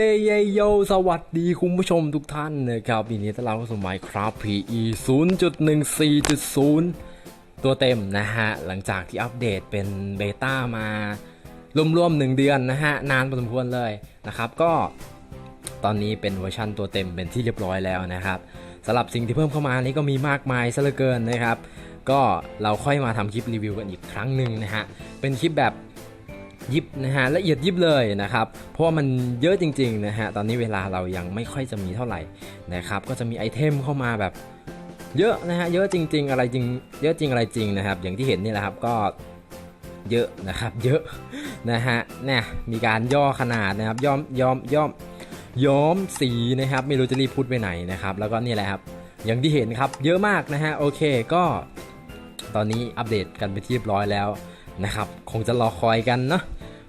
เยเยโย สวัสดีคุณผู้ชมทุกท่านนะครับวันนี้ต้อนรับเข้าสู่ Minecraft PE 0.14.0 ตัวเต็มนะฮะ หลังจากที่อัปเดตเป็นเบต้ามา รวมๆหนึ่งเดือนนะฮะ นานพอสมควรเลยนะครับ ก็ตอนนี้เป็นเวอร์ชันตัวเต็มเป็นที่เรียบร้อยแล้วนะครับสำหรับสิ่งที่เพิ่มเข้ามานี้ก็มีมากมายซะเหลือเกินนะครับ ก็เราค่อยมาทำคลิปรีวิวกันอีกครั้งหนึ่งนะฮะ เป็นคลิปแบบ ยิบนะฮะละเอียดยิบเลยนะครับเพราะว่ามันเยอะจริงๆนะฮะตอนนี้เวลาเรายังไม่ค่อยจะมีเท่าไหร่นะครับก็จะมีไอเทมเข้ามาแบบเยอะนะฮะเยอะจริง ๆ อะไรจริง เยอะจริงอะไรจริงนะครับ อย่างที่เห็นนี่แหละครับก็เยอะนะครับเยอะนะฮะเนี่ยมีการย่อขนาดนะครับย้อมย้อมย้อมย้อมสีนะครับไม่รู้จะรีบพูดไปไหนนะครับแล้วก็นี่แหละครับอย่างที่เห็นครับเยอะมากนะฮะโอเคก็ ตอนนี้อัปเดตกันไปที่เรียบร้อยแล้วนะครับ คงจะรอคอยกันเนาะ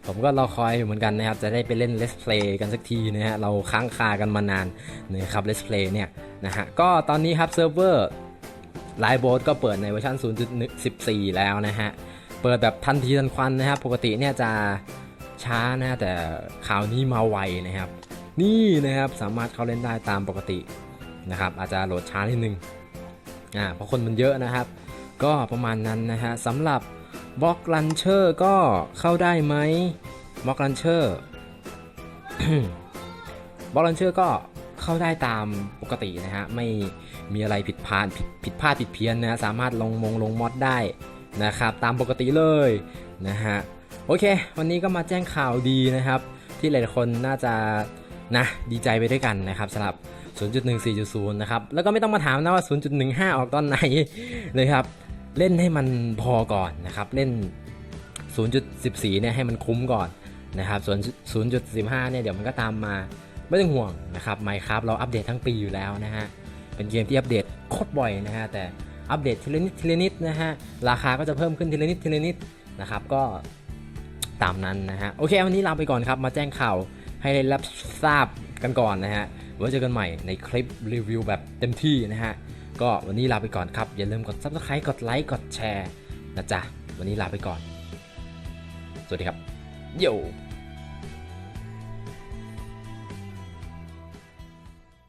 ผมก็รอคอยอยู่เหมือนกันนะครับ จะได้ไปเล่น Let's Play กันสักทีนะฮะ เราค้างคากันมานานนะครับ Let's Play เนี่ยนะฮะ ก็ตอนนี้ครับเซิร์ฟเวอร์ไลน์โบสก็เปิดในเวอร์ชัน0.14 แล้วนะฮะ เปิดแบบทันทีทันควันนะครับ ปกติเนี่ยจะช้านะแต่คราวนี้มาไวนะครับ นี่นะครับสามารถเข้าเล่นได้ตามปกตินะครับ อาจจะโหลดช้านิดนึงอ่าเพราะคนมันเยอะนะครับ ก็ประมาณนั้นนะฮะสำหรับ บล็อกลันเชอร์ก็เข้าได้ไหมบล็อกลันเชอร์บล็อกลันเชอร์ก็เข้าได้ตามปกตินะฮะ ไม่มีอะไรผิดพลาดผิดผิดพลาดผิดเพี้ยนนะสามารถลงมงลงมอดได้นะครับ ตามปกติเลยนะฮะ โอเค วันนี้ก็มาแจ้งข่าวดีนะครับ ที่หลายคนน่าจะนะดีใจไปด้วยกันนะครับสำหรับ 0.14.0 นะครับ แล้วก็ไม่ต้องมาถามนะว่า 0.15 ออกตอนไหนเลยครับ เล่นให้มันพอก่อนนะครับ เล่น 0.14 เนี่ยให้มันคุ้มก่อนนะครับ ส่วน 0.15 เนี่ยเดี๋ยวมันก็ตามมาไม่ต้องห่วงนะครับ Minecraft เราอัปเดตทั้งปีอยู่แล้วนะฮะ เป็นเกมที่อัปเดตโคตรบ่อยนะฮะ แต่อัปเดตทีละนิดทีละนิดนะฮะ ราคาก็จะเพิ่มขึ้นทีละนิดทีละนิดนะครับ ก็ตามนั้นนะฮะ โอเค วันนี้ลาไปก่อนครับ มาแจ้งข่าวให้ได้รับทราบกันก่อนนะฮะไว้เจอกันใหม่ในคลิปรีวิวแบบเต็มที่นะฮะ ก็วันนี้ลาไปก่อนครับ อย่าลืมกด subscribe กดไลค์กดแชร์นะจ๊ะ วันนี้ลาไปก่อน สวัสดีครับโย